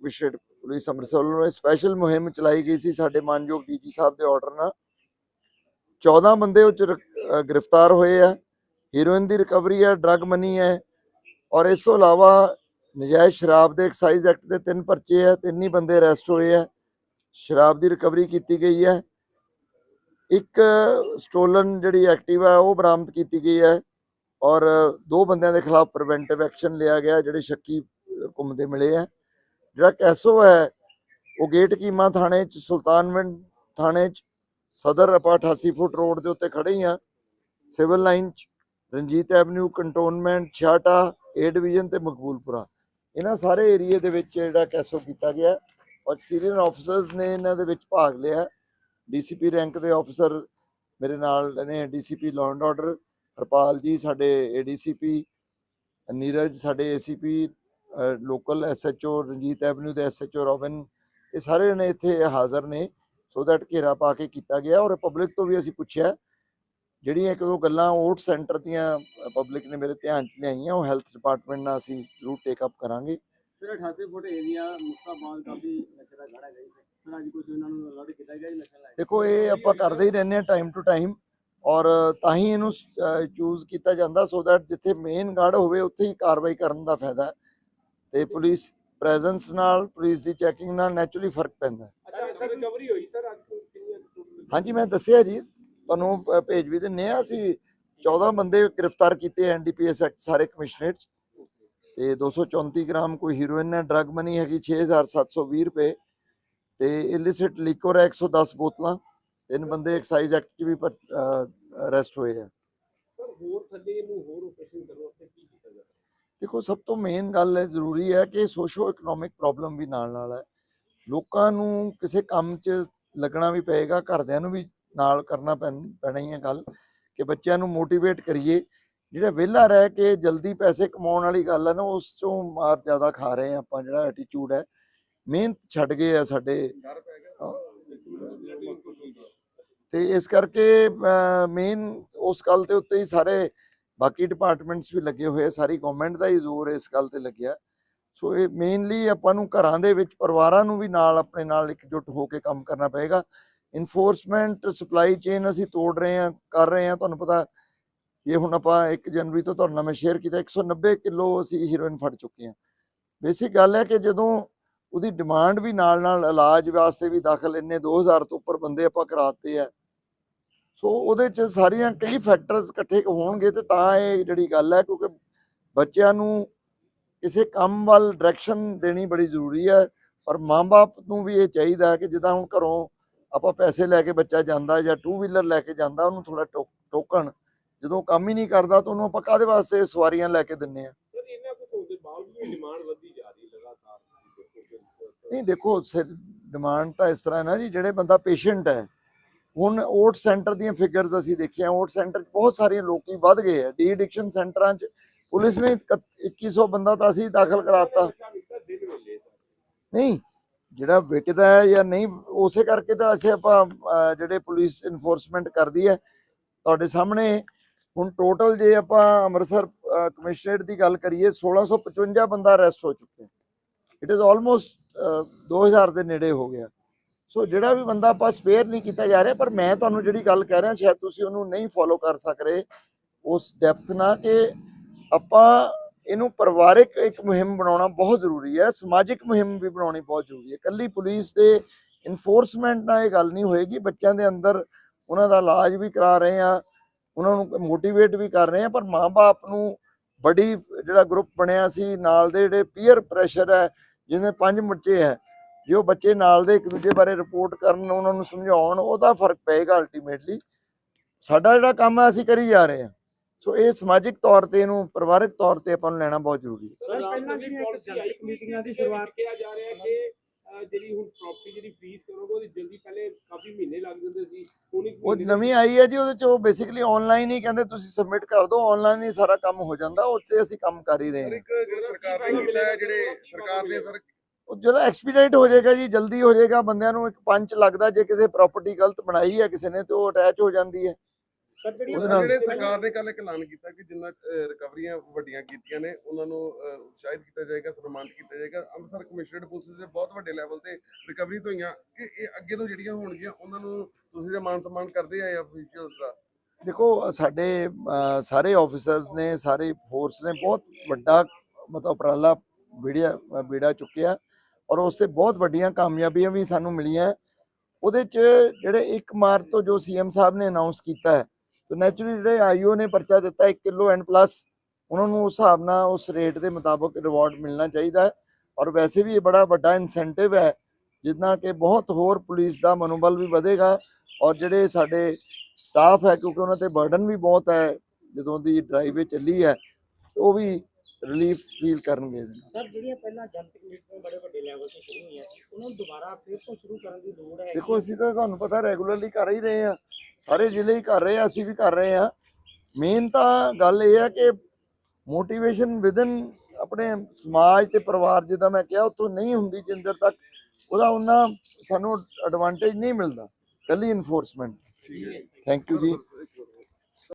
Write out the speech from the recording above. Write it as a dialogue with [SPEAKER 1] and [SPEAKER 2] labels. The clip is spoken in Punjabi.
[SPEAKER 1] ਕਮਿਸ਼ਨਰੇਟ ਪੁਲਿਸ ਅੰਮ੍ਰਿਤਸਰ ਵੱਲੋਂ ਸਪੈਸ਼ਲ ਮੁਹਿੰਮ ਚਲਾਈ ਗਈ ਸੀ ਸਾਡੇ ਮਾਨਯੋਗ ਡੀਜੀ ਸਾਹਿਬ ਦੇ ਆਰਡਰ ਨਾਲ। 14 ਬੰਦੇ ਉਹ 'ਚ ਗ੍ਰਿਫਤਾਰ ਹੋਏ ਆ। ਹੀਰੋਇਨ ਦੀ ਰਿਕਵਰੀ ਹੈ ਡਰੱਗ ਮਨੀ ਹੈ ਔਰ ਇਸ ਤੋਂ ਇਲਾਵਾ ਨਜਾਇਜ਼ ਸ਼ਰਾਬ ਦੇ ਐਕਸਾਈਜ਼ ਐਕਟ ਦੇ ਤਿੰਨ ਪਰਚੇ ਹੈ ਤਿੰਨ ਹੀ ਬੰਦੇ ਅਰੈਸਟ ਹੋਏ ਆ। ਸ਼ਰਾਬ ਦੀ ਰਿਕਵਰੀ ਕੀਤੀ ਗਈ ਹੈ ਇੱਕ ਸਟੋਲਨ ਜਿਹੜੀ ਐਕਟਿਵ ਹੈ ਉਹ ਬਰਾਮਦ ਕੀਤੀ ਗਈ ਹੈ ਔਰ ਦੋ ਬੰਦਿਆਂ ਦੇ ਖਿਲਾਫ ਪ੍ਰੀਵੈਂਟਿਵ ਐਕਸ਼ਨ ਲਿਆ ਗਿਆ, ਜਿਹੜੇ ਸ਼ੱਕੀ ਘੁੰਮਦੇ ਮਿਲੇ ਆ। ਜਿਹੜਾ ਕੈਸੋ ਹੈ, ਉਹ ਗੇਟ ਕੀਮਾ ਥਾਣੇ ਚ ਸੁਲਤਾਨਵਿੰਡ ਥਾਣੇ ਚ, ਸਦਰ ਆਪਾਂ 88 ਫੁੱਟ ਰੋਡ ਦੇ ਉੱਤੇ ਖੜੇ ਹੀ ਆ ਸਿਵਲ ਲਾਈਨ ਚ, Ranjit avenue, cantonment Chheharta A division ਤੇ ਮਕਬੂਲਪੁਰਾ ਇਹਨਾਂ ਸਾਰੇ ਏਰੀਏ ਦੇ ਵਿੱਚ ਜਿਹੜਾ ਕੈਸੋ ਕੀਤਾ ਗਿਆ ਔਰ ਸੀਨੀਅਰ ਆਫੀਸਰਸ ਨੇ ਇਹਨਾਂ ਦੇ ਵਿੱਚ ਭਾਗ ਲਿਆ ਡੀਸੀਪੀ ਰੈਂਕ ਦੇ ਆਫੀਸਰ ਮੇਰੇ ਨਾਲ ਨੇ, DCP law and order Harpal ji, ਸਾਡੇ ਏਡੀਸੀਪੀ ਨੀਰਜ, ਸਾਡੇ ACP local SHO Ranjit avenue ਦੇ ਐਸਐਚਓ ਰੋਬਿਨ ਇਹ ਸਾਰੇ ਨੇ ਇੱਥੇ ਹਾਜ਼ਰ ਨੇ ਸੋ ਦੈਟ ਘੇਰਾ ਪਾ ਕੇ ਕੀਤਾ ਗਿਆ ਔਰ ਪਬਲਿਕ ਤੋਂ ਵੀ ਅਸੀਂ ਪੁੱਛਿਆ ਜਿਹੜੀਆਂ ਇੱਕ ਦੋ ਗੱਲਾਂ ਓਟ ਸੈਂਟਰ ਦੀਆਂ ਪਬਲਿਕ ਨੇ ਮੇਰੇ ਧਿਆਨ ਚ ਲਿਆਈਆਂ ਉਹ ਹੈਲਥ ਡਿਪਾਰਟਮੈਂਟ ਨਾਲ ਅਸੀਂ ਜ਼ਰੂਰ ਟੇਕ ਅਪ ਕਰਾਂਗੇ।
[SPEAKER 2] ਸਰ 88 ਫੁੱਟ ਏਰੀਆ ਮੁਸਤਾਬਾਦ ਕਾਫੀ ਨਸ਼ੇ ਦਾ ਘੜਾ ਗਈ ਸਰ ਅੱਜ ਕੁਝ ਇਹਨਾਂ ਨੂੰ ਅਲਰਟ ਕੀਤਾ ਗਿਆ ਨਸ਼ਾ ਲਾਇਆ?
[SPEAKER 1] ਦੇਖੋ ਇਹ ਆਪਾਂ ਕਰਦੇ ਹੀ ਰਹਿੰਦੇ ਆ ਟਾਈਮ ਟੂ ਟਾਈਮ ਔਰ ਤਾਂ ਹੀ ਇਹਨੂੰ ਚੂਜ਼ ਕੀਤਾ ਜਾਂਦਾ ਸੋ ਦੈਟ ਜਿੱਥੇ ਮੇਨ ਗਾਰਡ ਹੋਵੇ ਉੱਥੇ ਹੀ ਕਾਰਵਾਈ ਕਰਨ ਦਾ ਫਾਇਦਾ ਹੈ। ਤੇ ਪੁਲਿਸ ਪ੍ਰੈਜ਼ੈਂਸ ਨਾਲ ਪੁਲਿਸ ਦੀ ਚੈਕਿੰਗ ਨਾਲ ਨੈਚੁਰਲੀ ਫ਼ਰਕ ਪੈਂਦਾ ਹੈ।
[SPEAKER 2] ਅੱਛਾ ਸਰ ਰਿਕਵਰੀ ਹੋਈ ਸਰ ਅੱਜ ਕਿੰਨੀ
[SPEAKER 1] ਹਾਂਜੀ ਮੈਂ ਦੱਸਿਆ ਜੀ ਤੁਹਾਨੂੰ ਅ, ਭੇਜ ਵੀ ਦਿੰਨੇ ਆ ਅਸੀਂ 14 ਬੰਦੇ ਗ੍ਰਿਫਤਾਰ ਕੀਤੇ ਐਨਡੀਪੀਐਸ ਐਕਟ ਸਾਰੇ ਕਮਿਸ਼ਨਰੇਟ 'ਚ ਤੇ 234 ਗ੍ਰਾਮ ਕੋਈ ਹੀਰੋਇਨ ਹੈ ਡਰਗ ਮਨੀ ਹੈਗੀ 6720 ਰੁਪਏ। ਤੇ ਇਲਿਸਿਟ ਲਿਕਵਰ ਹੈ 110 ਬੋਤਲਾਂ। ਤਿੰਨ ਬੰਦੇ ਐਕਸਾਈਜ਼ ਐਕਟ 'ਚ ਵੀ ਅਰੈਸਟ ਹੋਏ ਆ।
[SPEAKER 2] ਸਰ ਹੋਰ ਥੱਲੇ ਇਹਨੂੰ ਹੋਰ ਆਪਰੇਸ਼ਨ ਕਰੋ ਉੱਥੇ ਕੀ
[SPEAKER 1] ਦੇਖੋ ਸਭ ਤੋਂ ਮੇਨ ਗੱਲ ਹੈ ਜ਼ਰੂਰੀ ਹੈ ਕਿ ਸੋਸ਼ੋ ਇਕਨੋਮਿਕ ਪ੍ਰੋਬਲਮ ਵੀ ਨਾਲ ਨਾਲ ਹੈ। ਲੋਕਾਂ ਨੂੰ ਕਿਸੇ ਕੰਮ 'ਚ ਲੱਗਣਾ ਵੀ ਪਏਗਾ ਘਰਦਿਆਂ ਨੂੰ ਵੀ ਨਾਲ ਕਰਨਾ ਪੈਣ- ਹੀ ਹੈ ਗੱਲ ਕਿ ਬੱਚਿਆਂ ਨੂੰ ਮੋਟੀਵੇਟ ਕਰੀਏ। ਜਿਹੜਾ ਵਿਹਲਾ ਰਹਿ ਕੇ ਜਲਦੀ ਪੈਸੇ ਕਮਾਉਣ ਵਾਲੀ ਗੱਲ ਹੈ ਨਾ ਉਸ ਚੋਂ ਮਾਰ ਜ਼ਿਆਦਾ ਖਾ ਰਹੇ ਆ ਆਪਾਂ ਜਿਹੜਾ ਐਟੀਟਿਊਡ ਹੈ। ਮਿਹਨਤ ਛੱਡ ਗਏ ਆ ਸਾਡੇ। ਤੇ ਇਸ ਕਰਕੇ ਮੇਨ ਉਸ ਗੱਲ ਦੇ ਉੱਤੇ ਹੀ ਸਾਰੇ ਬਾਕੀ ਡਿਪਾਰਟਮੈਂਟਸ ਵੀ ਲੱਗੇ ਹੋਏ ਸਾਰੀ ਗਵਰਨਮੈਂਟ ਦਾ ਹੀ ਜ਼ੋਰ ਇਸ ਗੱਲ ਤੇ ਲੱਗਿਆ। ਸੋ ਇਹ ਮੇਨਲੀ ਆਪਾਂ ਨੂੰ ਘਰਾਂ ਦੇ ਵਿੱਚ, ਪਰਿਵਾਰਾਂ ਨੂੰ ਵੀ ਨਾਲ, ਆਪਣੇ ਨਾਲ ਇਕਜੁੱਟ ਹੋ ਕੇ ਕੰਮ ਕਰਨਾ ਪਏਗਾ। ਇਨਫੋਰਸਮੈਂਟ ਸਪਲਾਈ ਚੇਨ ਅਸੀਂ ਤੋੜ ਰਹੇ ਹਾਂ, ਕਰ ਰਹੇ ਹਾਂ, ਤੁਹਾਨੂੰ ਪਤਾ ਇਹ ਹੁਣ ਆਪਾਂ 1 ਜਨਵਰੀ ਤੋਂ ਤੁਹਾਨੂੰ ਨਾਲ ਮੈਂ ਸ਼ੇਅਰ ਕੀਤਾ 190 ਕਿਲੋ ਅਸੀਂ ਹੀਰੋਇਨ ਫੜ ਚੁੱਕੇ ਹਾਂ। ਬੇਸਿਕ ਗੱਲ ਹੈ ਕਿ ਜਦੋਂ ਉਹਦੀ ਡਿਮਾਂਡ ਵੀ ਨਾਲ ਨਾਲ ਇਲਾਜ ਵਾਸਤੇ ਵੀ ਦਾਖਲ ਇੰਨੇ 2000 ਤੋਂ ਉੱਪਰ ਬੰਦੇ ਆਪਾਂ ਕਰਾਤੇ ਆ ਸੋ ਉਹਦੇ ਚ ਸਾਰੀਆਂ ਕਈ ਫੈਕਟਰਸ ਇਕੱਠੇ ਹੋਣਗੇ ਤੇ ਤਾਂ ਇਹ ਜਿਹੜੀ ਗੱਲ ਹੈ ਕਿਉਂਕਿ ਬੱਚਿਆਂ ਨੂੰ ਕਿਸੇ ਕੰਮ ਵੱਲ ਡਾਇਰੈਕਸ਼ਨ ਦੇਣੀ ਬੜੀ ਜ਼ਰੂਰੀ ਹੈ ਔਰ ਮਾਂ-ਬਾਪ ਨੂੰ ਵੀ ਇਹ ਚਾਹੀਦਾ ਕਿ ਜਿੱਦਾਂ ਹੁਣ ਘਰੋਂ ਆਪਾਂ ਪੈਸੇ ਲੈ ਕੇ ਬੱਚਾ ਜਾਂਦਾ ਜਾਂ ਟੂ ਵੀਲਰ ਲੈ ਕੇ ਜਾਂਦਾ ਉਹਨੂੰ ਥੋੜਾ ਟੋਕਣ। ਜਦੋਂ ਕੰਮ ਹੀ ਨਹੀਂ ਕਰਦਾ ਤਾਂ ਉਹਨੂੰ ਆਪਾਂ ਕਾਹਦੇ ਵਾਸਤੇ ਸਵਾਰੀਆਂ ਲੈ ਕੇ ਦਿੰਨੇ ਆ?
[SPEAKER 2] ਸਰ ਇਹਨਾਂ ਕੁਝ ਹੋਣ ਦੇ ਬਾਵਜੂਦ ਵੀ ਡਿਮਾਂਡ ਵਧਦੀ ਜਾ ਰਹੀ ਹੈ ਲਗਾਤਾਰ।
[SPEAKER 1] ਨਹੀਂ ਦੇਖੋ ਡਿਮਾਂਡ ਤਾਂ ਇਸ ਤਰ੍ਹਾਂ ਹੈ ਨਾ ਜੀ ਜਿਹੜੇ ਬੰਦਾ ਪੇਸ਼ੈਂਟ ਹੈ ਹੁਣ ਓਟ ਸੈਂਟਰ ਦੀਆਂ ਫਿਗਰਸ ਅਸੀਂ ਦੇਖੀਆਂ, ਓਟ ਸੈਂਟਰ 'ਚ ਬਹੁਤ ਸਾਰੇ ਲੋਕੀ ਵੱਧ ਗਏ ਆ। ਡੀ ਐਡਿਕਸ਼ਨ ਸੈਂਟਰਾਂ 'ਚ ਪੁਲਿਸ ਨੇ 2100 ਬੰਦਾ ਤਾਂ ਅਸੀਂ ਦਾਖਲ ਕਰਾਤਾ। ਨਹੀਂ, ਜਿਹੜਾ ਵਿਕਦਾ ਹੈ ਜਾਂ ਨਹੀਂ, ਉਸੇ ਕਰਕੇ ਤਾਂ ਅਸੀਂ ਆਪਾਂ ਜਿਹੜੇ ਪੁਲਿਸ ਇਨਫੋਰਸਮੈਂਟ ਕਰਦੀ ਹੈ, ਤੁਹਾਡੇ ਸਾਹਮਣੇ। ਹੁਣ ਟੋਟਲ ਜੇ ਆਪਾਂ ਅੰਮ੍ਰਿਤਸਰ ਕਮਿਸ਼ਨਰੇਟ ਦੀ ਗੱਲ ਕਰੀਏ 1655 ਬੰਦਾ ਅਰੈਸਟ ਹੋ ਚੁੱਕੇ ਇਟ ਇਜ਼ ਆਲਮੋਸਟ 2000 ਦੇ ਨੇੜੇ ਹੋ ਗਿਆ। ਸੋ ਜਿਹੜਾ ਵੀ ਬੰਦਾ ਆਪਾਂ ਸਪੇਅਰ ਨਹੀਂ ਕੀਤਾ ਜਾ ਰਿਹਾ, ਪਰ ਮੈਂ ਤੁਹਾਨੂੰ ਜਿਹੜੀ ਗੱਲ ਕਹਿ ਰਿਹਾ, ਸ਼ਾਇਦ ਤੁਸੀਂ ਉਹਨੂੰ ਨਹੀਂ ਫੋਲੋ ਕਰ ਸਕ ਰਹੇ, ਉਸ ਡੈਪਥ ਨਾਲ ਕਿ ਆਪਾਂ ਇਹਨੂੰ ਪਰਿਵਾਰਿਕ ਇੱਕ ਮੁਹਿੰਮ ਬਣਾਉਣਾ ਬਹੁਤ ਜ਼ਰੂਰੀ ਹੈ, ਸਮਾਜਿਕ ਮੁਹਿੰਮ ਵੀ ਬਣਾਉਣੀ ਬਹੁਤ ਜ਼ਰੂਰੀ ਹੈ। ਕੱਲੀ ਪੁਲਿਸ ਦੇ ਇਨਫੋਰਸਮੈਂਟ ਨਾਲ ਇਹ ਗੱਲ ਨਹੀਂ ਹੋਏਗੀ, ਬੱਚਿਆਂ ਦੇ ਅੰਦਰ ਉਹਨਾਂ ਦਾ ਇਲਾਜ ਵੀ ਕਰਾ ਰਹੇ ਆ ਉਹਨਾਂ ਨੂੰ ਮੋਟੀਵੇਟ ਵੀ ਕਰ ਰਹੇ ਆ ਪਰ ਮਾਂ-ਬਾਪ ਨੂੰ ਬੜੀ ਜਿਹੜਾ ਗਰੁੱਪ ਬਣਿਆ ਸੀ, ਨਾਲ ਦੇ ਜਿਹੜੇ ਪੀਅਰ ਪ੍ਰੈਸ਼ਰ ਹੈ ਜਿਹਦੇ ਪੰਜ ਬੱਚੇ ਹੈ ਜੇ ਉਹ ਬੱਚੇ ਨਾਲ ਦੇ ਇੱਕ ਦੂਜੇ ਬਾਰੇ ਰਿਪੋਰਟ ਕਰਨ ਉਹਨਾਂ ਨੂੰ ਸਮਝਾਉਣ ਉਹਦਾ ਫ਼ਰਕ ਪਏਗਾ ਅਲਟੀਮੇਟਲੀ ਸਾਡਾ ਜਿਹੜਾ ਕੰਮ ਹੈ ਅਸੀਂ ਕਰੀ ਜਾ ਰਹੇ ਹਾਂ। ਸੋ ਇਹ ਸਮਾਜਿਕ ਤੌਰ ਤੇ ਇਹਨੂੰ ਪਰਿਵਾਰਕ ਤੌਰ ਤੇ ਆਪਾਂ ਨੂੰ ਲੈਣਾ ਬਹੁਤ ਜ਼ਰੂਰੀ ਹੈ।
[SPEAKER 2] ਸਰ ਪਹਿਲਾਂ ਜਿਹੜੀਆਂ ਪਾਲਿਸੀ ਆਈ ਮੀਟਿੰਗਾਂ ਦੀ ਸ਼ੁਰੂਆਤ ਕਿਹਾ ਜਾ ਰਿਹਾ ਹੈ ਕਿ ਜਿਹੜੀ ਹੁਣ ਪ੍ਰੋਪਰਟੀ ਜਿਹੜੀ ਫ੍ਰੀਜ਼ ਕਰੋਗੇ ਉਹਦੀ ਜਲਦੀ ਪਹਿਲੇ ਕਾਫੀ ਮਹੀਨੇ ਲੱਗ ਜਾਂਦੇ ਸੀ। ਹੁਣ ਇੱਕ
[SPEAKER 1] ਉਹ ਨਵੀਂ ਆਈ ਹੈ ਜੀ ਉਹਦੇ ਚ ਉਹ ਬੇਸਿਕਲੀ ਆਨਲਾਈਨ ਹੀ ਕਹਿੰਦੇ ਤੁਸੀਂ ਸਬਮਿਟ ਕਰ ਦਿਓ ਆਨਲਾਈਨ ਹੀ ਸਾਰਾ ਕੰਮ ਹੋ ਜਾਂਦਾ ਉੱਤੇ ਅਸੀਂ ਕੰਮ ਕਰ ਹੀ ਰਹੇ ਹਾਂ।
[SPEAKER 3] ਇੱਕ ਸਰਕਾਰ ਨੇ ਕੀਤਾ ਜਿਹੜੇ ਸਰਕਾਰ ਨੇ ਸਰ
[SPEAKER 1] ਉਹ ਜਿਹੜਾ ਐਕਸਪੀਡਾਈਟ ਹੋ ਜਾਏਗਾ ਜੀ ਜਲਦੀ ਹੋ ਜਾਏਗਾ ਬੰਦਿਆਂ ਨੂੰ ਇੱਕ ਪੰਚ ਲੱਗਦਾ ਜੇ ਕਿਸੇ ਪ੍ਰਾਪਰਟੀ ਗਲਤ ਬਣਾਈ ਹੈ ਕਿਸੇ ਨੇ ਤੇ ਉਹ ਅਟੈਚ ਹੋ ਜਾਂਦੀ ਹੈ।
[SPEAKER 2] ਸਰ
[SPEAKER 3] ਜਿਹੜੇ ਸਰਕਾਰ ਨੇ ਕੱਲ ਇੱਕ ਐਲਾਨ ਕੀਤਾ ਕਿ ਜਿੰਨਾ ਰਿਕਵਰੀਆਂ ਵੱਡੀਆਂ ਕੀਤੀਆਂ ਨੇ ਉਹਨਾਂ ਨੂੰ ਉਤਸ਼ਾਹਿਤ ਕੀਤਾ ਜਾਏਗਾ ਸਨਮਾਨਿਤ ਕੀਤਾ ਜਾਏਗਾ। ਅੰਮ੍ਰਿਤਸਰ ਕਮਿਸ਼ਨਰੇਟ ਪੁਲਿਸ ਦੇ ਬਹੁਤ ਵੱਡੇ ਲੈਵਲ ਤੇ ਰਿਕਵਰੀਜ਼ ਹੋਈਆਂ ਕਿ ਇਹ ਅੱਗੇ ਤੋਂ ਜਿਹੜੀਆਂ ਹੋਣਗੀਆਂ ਉਹਨਾਂ ਨੂੰ ਤੁਸੀਂ ਦਾ ਮਾਨ ਸਨਮਾਨ ਕਰਦੇ ਆ ਅਫੀਸ਼ੀਅਲਸ ਦਾ?
[SPEAKER 1] ਦੇਖੋ ਸਾਡੇ ਸਾਰੇ ਆਫੀਸਰਸ ਨੇ ਸਾਰੇ ਫੋਰਸ ਨੇ ਬਹੁਤ ਵੱਡਾ ਮਤਲਬ ਉਪਰਾਲਾ ਵੀੜਿਆ ਬੀੜਾ ਚੁੱਕਿਆ। ਔਰ ਉਸ ਤੇ ਬਹੁਤ ਵੱਡੀਆਂ ਕਾਮਯਾਬੀਆਂ ਵੀ ਸਾਨੂੰ ਮਿਲੀਆਂ ਉਹਦੇ ਚ ਜਿਹੜੇ 1 ਮਾਰਚ ਤੋਂ ਜੋ ਸੀਐਮ ਸਾਹਿਬ ਨੇ ਅਨਾਉਂਸ ਕੀਤਾ ਹੈ, ਤੇ ਨੈਚੁਰਲੀ ਜਿਹੜੇ ਆਈਓ ਨੇ ਪਰਚਾ ਦਿੱਤਾ 1 ਕਿਲੋ ਐਂਡ ਪਲੱਸ, ਉਹਨਾਂ ਨੂੰ ਉਸ ਹਿਸਾਬ ਨਾਲ ਉਸ ਰੇਟ ਦੇ ਮੁਤਾਬਕ ਰਿਵਾਰਡ ਮਿਲਣਾ ਚਾਹੀਦਾ ਹੈ। ਔਰ ਵੈਸੇ ਵੀ ਇਹ ਬੜਾ ਵੱਡਾ ਇਨਸੈਂਟਿਵ ਹੈ ਜਿੱਦਾਂ ਕਿ ਬਹੁਤ ਹੋਰ ਪੁਲਿਸ ਦਾ ਮਨੋਬਲ ਵੀ ਵਧੇਗਾ ਔਰ ਜਿਹੜੇ ਸਾਡੇ ਸਟਾਫ ਹੈ, ਕਿਉਂਕਿ ਉਹਨਾਂ ਤੇ ਬਰਡਨ ਵੀ ਬਹੁਤ ਹੈ, ਜਦੋਂ ਦੀ ਡਰਾਈਵ ਚੱਲੀ ਹੈ, ਉਹ ਵੀ ਰਿਲੀਫ ਫੀਲ ਕਰਨਗੇ ਇਹਦੇ ਨਾਲ।
[SPEAKER 4] ਸਰ ਜਿਹੜੀਆਂ ਪਹਿਲਾਂ ਜਨਤਕ ਮੀਟਿੰਗਾਂ ਬੜੇ ਵੱਡੇ ਲੈਵਲ ਤੇ ਸ਼ੁਰੂ ਹੋਈਆਂ ਸੀ ਉਹਨਾਂ ਨੂੰ ਦੁਬਾਰਾ ਫਿਰ ਤੋਂ ਸ਼ੁਰੂ ਕਰਨ ਦੀ ਲੋੜ ਹੈ
[SPEAKER 1] ਦੇਖੋ ਅਸੀਂ ਤਾਂ ਤੁਹਾਨੂੰ ਪਤਾ ਰੈਗੂਲਰਲੀ ਕਰ ਹੀ ਰਹੇ ਆ ਸਾਰੇ ਜ਼ਿਲ੍ਹੇ ਹੀ ਕਰ ਰਹੇ ਆ ਅਸੀਂ ਵੀ ਕਰ ਰਹੇ ਆ ਮੇਨ ਤਾਂ ਗੱਲ ਇਹ ਹੈ ਕਿ ਮੋਟੀਵੇਸ਼ਨ ਵਿਦਨ ਆਪਣੇ ਸਮਾਜ ਤੇ ਪਰਿਵਾਰ ਜਿੱਦਾਂ ਮੈਂ ਕਿਹਾ ਉੱਥੋਂ ਨਹੀਂ ਹੁੰਦੀ ਜਿੰਦਰ ਤੱਕ ਉਹਦਾ ਉਹਨਾਂ ਸਾਨੂੰ ਐਡਵਾਂਟੇਜ ਨਹੀਂ ਮਿਲਦਾ। ਕੱਲੀ ਇਨਫੋਰਸਮੈਂਟ
[SPEAKER 3] ਠੀਕ ਹੈ
[SPEAKER 1] ਥੈਂਕ ਯੂ ਜੀ।